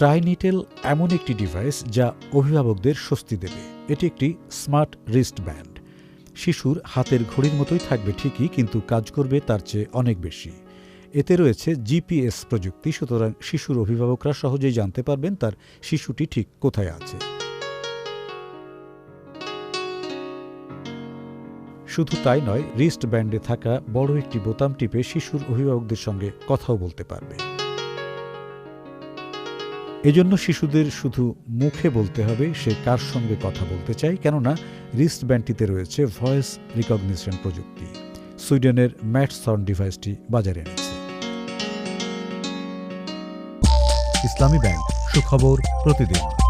ট্রাইনিটেল এমন একটি ডিভাইস যা অভিভাবকদের স্বস্তি দেবে। এটি একটি স্মার্ট রিস্ট ব্যান্ড শিশুর হাতের ঘড়ির মতোই থাকবে ঠিকই, কিন্তু কাজ করবে তার চেয়ে অনেক বেশি। এতে রয়েছে জিপিএস প্রযুক্তি, সুতরাং শিশুর অভিভাবকরা সহজেই জানতে পারবেন তার শিশুটি ঠিক কোথায় আছে। শুধু তাই নয় রিস্ট ব্যান্ডে থাকা বড় একটি বোতাম টিপে শিশুর অভিভাবকদের সঙ্গে কথাও বলতে পারবে। এজন্য শিশুদের শুধু মুখে বলতে হবে, সে কার সঙ্গে কথা বলতে চাই কেননা রিস্ট ব্যান্ডটিতে রয়েছে ভয়েস রিকগনিশন প্রযুক্তি। সুইডেনের ম্যাট সাউন্ড ডিভাইসটি বাজারে এনেছে। ইসলামী ব্যাংক, সুখবর প্রতিদিন।